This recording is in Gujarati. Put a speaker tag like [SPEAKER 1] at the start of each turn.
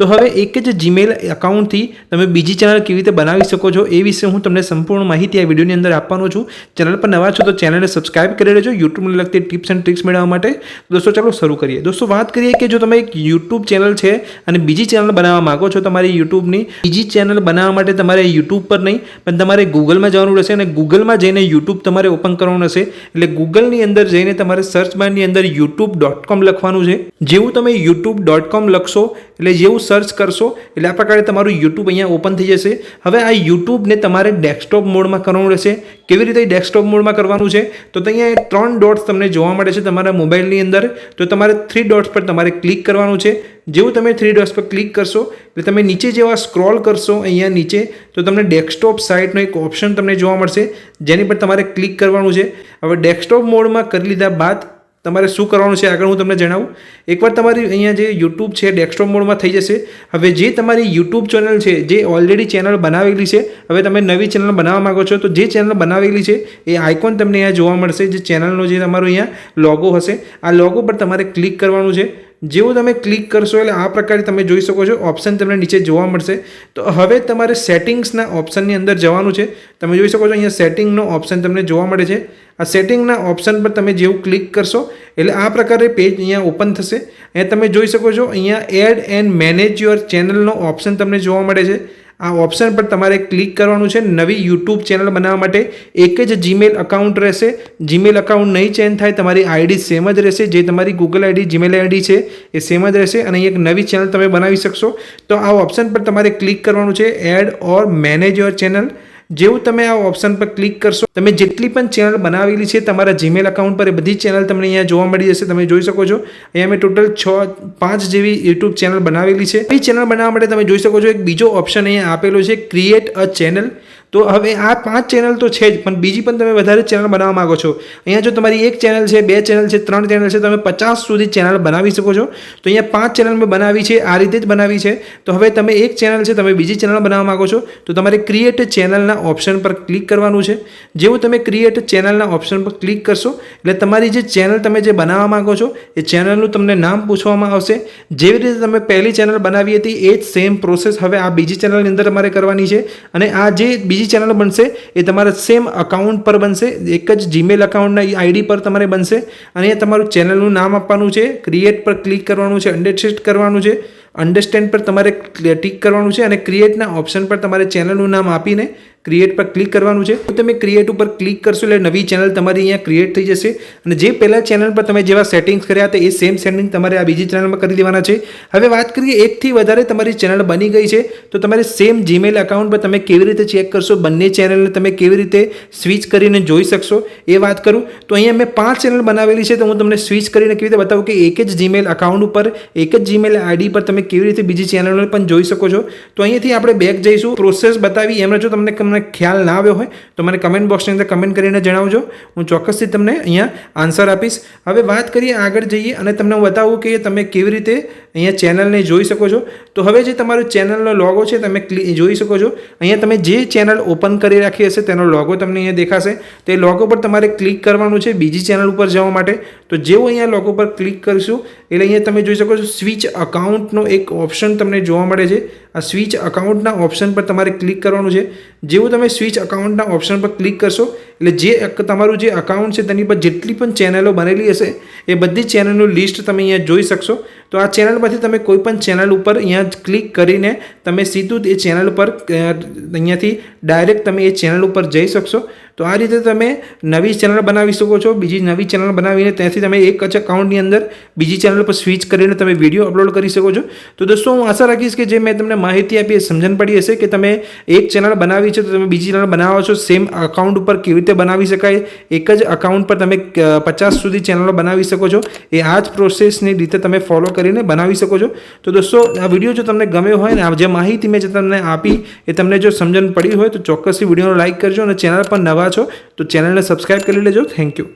[SPEAKER 1] તો હવે એક જ જીમેલ એકાઉન્ટથી તમે બીજી ચેનલ કેવી રીતે બનાવી શકો છો એ વિશે હું તમને સંપૂર્ણ માહિતી આ વિડીયોની અંદર આપવાનો છું. ચેનલ પર નવા છો તો ચેનલને સબસ્ક્રાઇબ કરી લેજો યુટ્યુબને લગતી ટિપ્સ એન્ડ ટ્રિક્સ મેળવવા માટે. દોસ્તો, ચાલો શરૂ કરીએ. દોસ્તો, વાત કરીએ કે જો તમે એક યુટ્યુબ ચેનલ છે અને બીજી ચેનલ બનાવવા માંગો છો તમારી યુટ્યુબની બીજી ચેનલ બનાવવા માટે તમારે યુટ્યુબ પર નહીં, પણ તમારે ગૂગલમાં જવાનું રહેશે અને ગૂગલમાં જઈને યુટ્યુબ તમારે ઓપન કરવાનું હશે એટલે ગૂગલની અંદર જઈને તમારે સર્ચ બારની અંદર યુટ્યુબ ડોટ કોમ લખવાનું છે. જેવું તમે યુટ્યુબ ડોટ કોમ લખશો, એટલે જેવું સર્ચ કરશો, એટલે આ પ્રકારે તમારું યુટ્યુબ અહીંયા ઓપન થઈ જશે. હવે આ યુટ્યુબને તમારે ડેસ્કટોપ મોડમાં કરવાનું રહેશે. કેવી રીતે ડેસ્કટોપ મોડમાં કરવાનું છે? તો અહીંયા ત્રણ ડોટ્સ તમને જોવા મળે છે તમારા મોબાઈલની અંદર. તો તમારે થ્રી ડોટ્સ પર તમારે ક્લિક કરવાનું છે. જેવું તમે થ્રી ડોટ્સ પર ક્લિક કરશો, એટલે તમે નીચે જેવા સ્ક્રોલ કરશો અહીંયા નીચે, તો તમને ડેસ્કટોપ સાઇટનો એક ઓપ્શન તમને જોવા મળશે. જેની પર તમારે ક્લિક કરવાનું છે. હવે ડેસ્કટોપ મોડમાં કરી લીધા બાદ તમારે શું કરવાનું છે આગળ હું તમને જણાવું. એકવાર તમારી અહીંયા જે યુટ્યુબ છે ડેસ્કટોપ મોડમાં થઈ જશે. હવે જે તમારી યુટ્યુબ ચેનલ છે, જે ઓલરેડી ચેનલ બનાવેલી છે, હવે તમે નવી ચેનલ બનાવવા માંગો છો, તો જે ચેનલ બનાવેલી છે, એ આઇકોન તમને અહીંયા જોવા મળશે. જે ચેનલનો જે તમારો અહીંયા લોગો હશે. આ લોગો પર તમારે ક્લિક કરવાનું છે. જેવું તમે ક્લિક કરશો એટલે આ પ્રકારે તમે જોઈ શકો છો. ઓપ્શન તમને નીચે જોવા મળશે. તો હવે તમારે સેટિંગ્સના ઓપ્શનની અંદર જવાનું છે. તમે જોઈ શકો છો અહીંયા સેટિંગનો ઓપ્શન તમને જોવા મળે છે. આ સેટિંગના ઓપ્શન પર તમે જેવું ક્લિક કરશો એટલે આ પ્રકારે પેજ અહીંયા ઓપન થશે. અહીંયા તમે જોઈ શકો છો, અહીંયા એડ એન્ડ મેનેજ યોર ચેનલનો ઓપ્શન તમને જોવા મળે છે. આ ઓપ્શન પર તમારે ક્લિક કરવાનું છે નવી યુટ્યુબ ચેનલ બનાવવા માટે. એક જ જીમેલ અકાઉન્ટ રહેશે. જીમેલ અકાઉન્ટ નહીં ચેન્જ થાય, તમારી આઈડી સેમ જ રહેશે, જે તમારી ગૂગલ આઈડી જીમેલ આઈડી છે, એ સેમ જ રહેશે અને એક નવી ચેનલ તમે બનાવી શકશો. તો આ ઓપ્શન પર તમારે ક્લિક કરવાનું છે add or manage your channel જેવું તમે આ ઓપ્શન પર ક્લિક કરશો, તમે જેટલી પણ ચેનલ બનાવેલી છે તમારા જીમેલ અકાઉન્ટ પર એ બધી ચેનલ તમને અહીંયા જોવા મળી જશે, તમે જોઈ શકો છો. અહીંયા મેં ટોટલ છ, પાંચ જેવી યુટ્યુબ ચેનલ બનાવેલી છે. એ ચેનલ બનાવવા માટે તમે જોઈ શકો છો, એક બીજો ઓપ્શન અહીંયા આપેલો છે ક્રિએટ અ ચેનલ તો હવે આ પાંચ ચેનલ તો છે જ, પણ બીજી પણ તમે વધારે ચેનલ બનાવવા માગો છો. અહીંયા જો તમારી એક ચેનલ છે, બે ચેનલ છે, ત્રણ ચેનલ છે, તમે પચાસ સુધી ચેનલ બનાવી શકો છો. તો અહીંયા પાંચ ચેનલ મેં બનાવી છે, આ રીતે જ બનાવી છે. તો હવે તમે એક ચેનલ છે, તમે બીજી ચેનલ બનાવવા માંગો છો, તો તમારે ક્રિએટ ચેનલના ઓપ્શન પર ક્લિક કરવાનું છે. જેવું તમે ક્રિએટ ચેનલના ઓપ્શન પર ક્લિક કરશો, એટલે તમારી જે ચેનલ તમે જે બનાવવા માંગો છો, એ ચેનલનું તમને નામ પૂછવામાં આવશે. જેવી રીતે તમે પહેલી ચેનલ બનાવી હતી, એ જ સેમ પ્રોસેસ હવે આ બીજી ચેનલની અંદર તમારે કરવાની છે. અને આ જે બીજી ચેનલ બનશે, એ તમારા સેમ અકાઉન્ટ પર બનશે, એક જ જીમેલ અકાઉન્ટના આઈડી પર તમારે બનશે. અને તમારું ચેનલનું નામ આપવાનું છે ક્રિએટ પર ક્લિક કરવાનું છે અંડરસ્ટેટ કરવાનું છે અન્ડરસ્ટેન્ડ પર તમારે ટિક કરવાનું છે અને ક્રિએટના ઓપ્શન પર તમારે ચેનલનું નામ આપીને ક્રિએટ પર ક્લિક કરવાનું છે. તો તમે ક્રિએટ ઉપર ક્લિક કરશો એટલે નવી ચેનલ તમારી અહીંયા ક્રિએટ થઈ જશે. અને જે પહેલાં ચેનલ પર તમે જેવા સેટિંગ્સ કર્યા હતા, એ સેમ સેટિંગ તમારે આ બીજી ચેનલમાં કરી દેવાના છે. હવે વાત કરીએ એકથી વધારે તમારી ચેનલ બની ગઈ છે. તો તમારે સેમ જીમેલ અકાઉન્ટ પર તમે કેવી રીતે ચેક કરશો, બંને ચેનલને તમે કેવી રીતે સ્વિચ કરીને જોઈ શકશો, એ વાત કરું. તો અહીંયા મેં પાંચ ચેનલ બનાવેલી છે, તો હું તમને સ્વિચ કરીને કેવી રીતે બતાવું કે એક જ જીમેલ અકાઉન્ટ ઉપર, એક જ જીમેલ આઈડી પર તમે કેવી રીતે બીજી ચેનલોને પણ જોઈ શકો છો. તો અહીંયાથી આપણે બેક જઈશું. પ્રોસેસ બતાવી. એમને જો તમને તમને ખ્યાલ ના આવ્યો હોય તો મને કમેન્ટ બોક્સની અંદર કમેન્ટ કરીને જણાવજો. હું ચોક્કસથી તમને અહીંયા આન્સર આપીશ. હવે વાત કરીએ આગળ જઈએ અને તમને હું બતાવું કે તમે કેવી રીતે અહીંયા ચેનલને જોઈ શકો છો. તો હવે જે તમારો ચેનલનો લોગો છે તમે જોઈ શકો છો. અહીંયા તમે જે ચેનલ ઓપન કરી રાખી હશે તેનો લોગો તમને અહીંયા દેખાશે. તે લોગો પર તમારે ક્લિક કરવાનું છે બીજી ચેનલ ઉપર જવા માટે. તો જેવું અહીંયા લોગો પર ક્લિક કરીશું, એટલે અહીંયા તમે જોઈ શકો છો સ્વિચ અકાઉન્ટનો એક ઓપ્શન તમને જોવા મળે છે. આ સ્વિચ અકાઉન્ટના ઓપ્શન પર તમારે ક્લિક કરવાનું છે. જેવું તમે સ્વિચ અકાઉન્ટના ઓપ્શન પર ક્લિક કરશો એટલે જે તમારું જે અકાઉન્ટ છે તેની પર જેટલી પણ ચેનલો બનેલી હશે, એ બધી ચેનલનું લિસ્ટ તમે અહીંયા જોઈ શકશો. તો આ ચેનલમાંથી તમે કોઈ પણ ચેનલ ઉપર અહીંયા ક્લિક કરીને તમે સીધું એ ચેનલ ઉપર અહીંયાથી ડાયરેક્ટ તમે એ ચેનલ ઉપર જઈ શકશો. તો આ રીતે તમે નવી ચેનલ બનાવી શકો છો. બીજી નવી ચેનલ બનાવીને ત્યાંથી તમે એક જ અકાઉન્ટની અંદર બીજી ચેનલ પર સ્વિચ કરીને તમે વીડિયો અપલોડ કરી શકો છો. તો દોસ્તો, હું આશા રાખીશ કે જે મેં તમને માહિતી આપી એ સમજણ પડી હશે કે તમે એક ચેનલ બનાવી છે તો તમે બીજી ચેનલ બનાવો છો સેમ અકાઉન્ટ ઉપર કેવી રીતે બનાવી શકાય. એક જ અકાઉન્ટ પર તમે પચાસ સુધી ચેનલો બનાવી શકો છો. એ આ જ પ્રોસેસની રીતે તમે ફોલો કરીને બનાવી શકો છો. તો દોસ્તો, આ વીડિયો જો તમને ગમ્યો હોય ને જે માહિતી મેં જે તમને આપી, એ તમને જો સમજણ પડી હોય, તો ચોક્કસથી વિડીયોને લાઇક કરજો અને ચેનલ પર નવા છો, તો ચેનલને સબસ્ક્રાઈબ કરી લેજો. Thank you